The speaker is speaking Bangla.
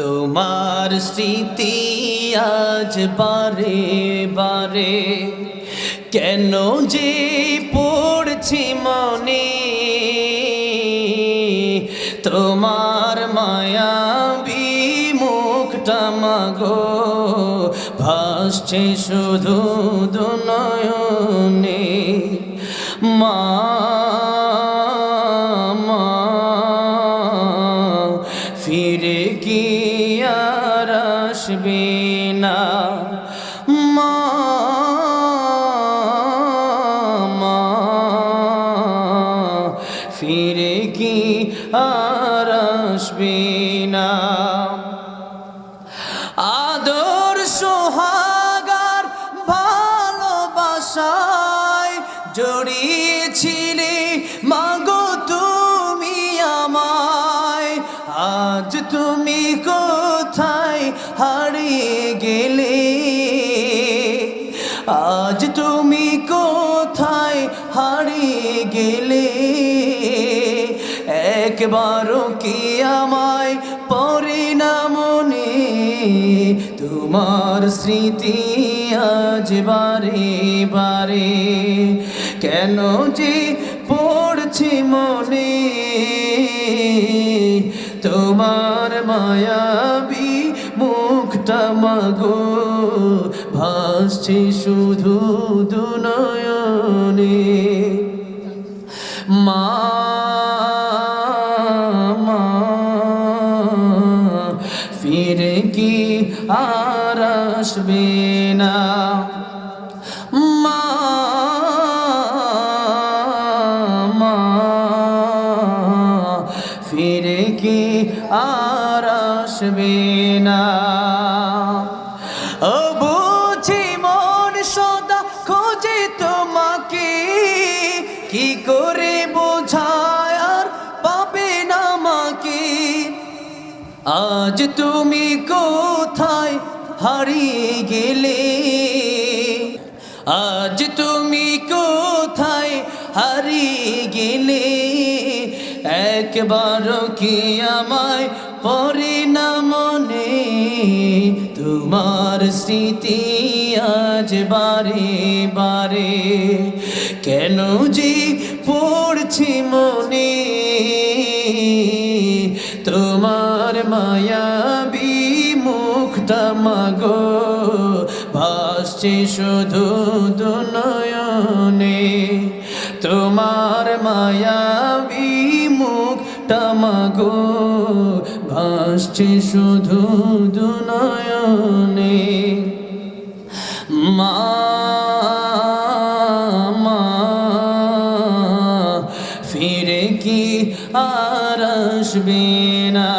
তোমার স্মৃতি আজ বারে বারে কেন যে পড়ছি মনে? তোমার মায়া বিমুখটা মাগো ভাসছে শুধু দুনয়নে। মা, আসবে না। মা ফিরে কি আর আসবে না? আদর সোহাগার ভালোবাসায় জড়িয়েছিলে, মাগো তুমি আমায়, আজ তুমি কোথায় হারিয়ে গেলে, আজ তুমি কোথায় হারিয়ে গেলে? একবারও কি আমায় পরে না মনে? তোমার স্মৃতি আজ বারে বারে, কেন যে পড়ছে মনে? তোমার মায়াবী মাগো ভাসছি শুধু দুনয়নে। মা ফিরে কি আর আসবে না? মা, কি আর আসবে না? বুঝি মন সদা খোঁজে তোমাকে, কি করে বোঝায় আর পাবে না মাকে আজ তুমি কোথায় হারিয়ে গেলে? আজ তুমি কোথায় হারিয়ে গেলে? একবার কি আমায় পরে না মনে? তোমার স্মৃতি আজ বারে বারে। কেন যে পড়ছি মনে? তোমার মায়াবী মুখটা মাগো। ভাসছে শুধু দুনয়নে। তোমার মায়াবী মুখটা মাগো ভাসছে শুধু দুনয়নে। মা ফিরে কি আর আসবে না?